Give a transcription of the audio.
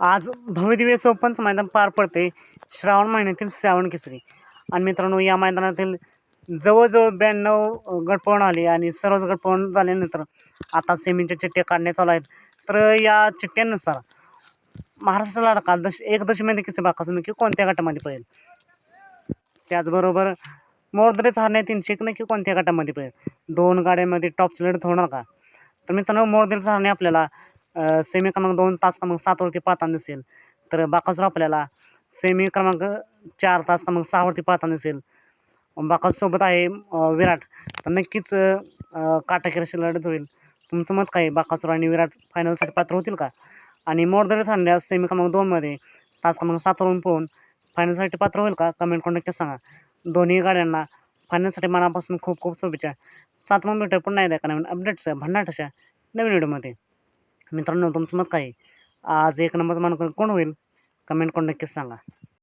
आज भव्यदिव्य सोपनचं मैदान पार पडते. श्रावण महिन्यातील श्रावण केसरी. आणि मित्रांनो या मैदानातील जवळजवळ ब्याण्णव गटपवण आले आणि सर्वच गटपवण झाल्यानंतर आता सेमीच्या चिठ्ठ्या काढण्यात चालू आहेत. तर या चिठ्ठ्यांनुसार महाराष्ट्र लाडका दश एक दशमी किसे बाकासून की कोणत्या गटामध्ये पडेल? त्याचबरोबर मोरदरेच हारण्या तीनशे एक नक्की कोणत्या गटामध्ये पडेल? दोन गाड्यांमध्ये टॉप लढत होणार का? तर मित्रांनो मोरद्रेच हारणे आपल्याला सेमी क्रमांक दोन तास क्रमांक सातवरती पाहताना दिसेल. तर बाकासूर आपल्याला सेमी क्रमांक चार तास क्रमांक सहावरती पाहताना दिसेल. बाकासोबत आहे विराट. तर नक्कीच अं, काटाकीर अशी लढत होईल. तुमचं मत काय? बाकासूर आणि विराट फायनलसाठी पात्र होतील का? आणि मोरदरे सांगण्यास सेमी क्रमांक दोनमध्ये तास क्रमांक सातवरून पोहून फायनलसाठी पात्र होईल का? कमेंट करून नक्कीच सांगा. दोन्ही गाड्यांना फायनलसाठी मनापासून खूप खूप शुभेच्छा. सात मग भेटूया पुन्हा एकदा का नवीन अपडेट्स भन्नाट अशा नवीन व्हिडिओमध्ये मित्रांनो तुमचं मत काय आज एक नंबर मान कोण होईल? कमेंट करून नक्कीच सांगा.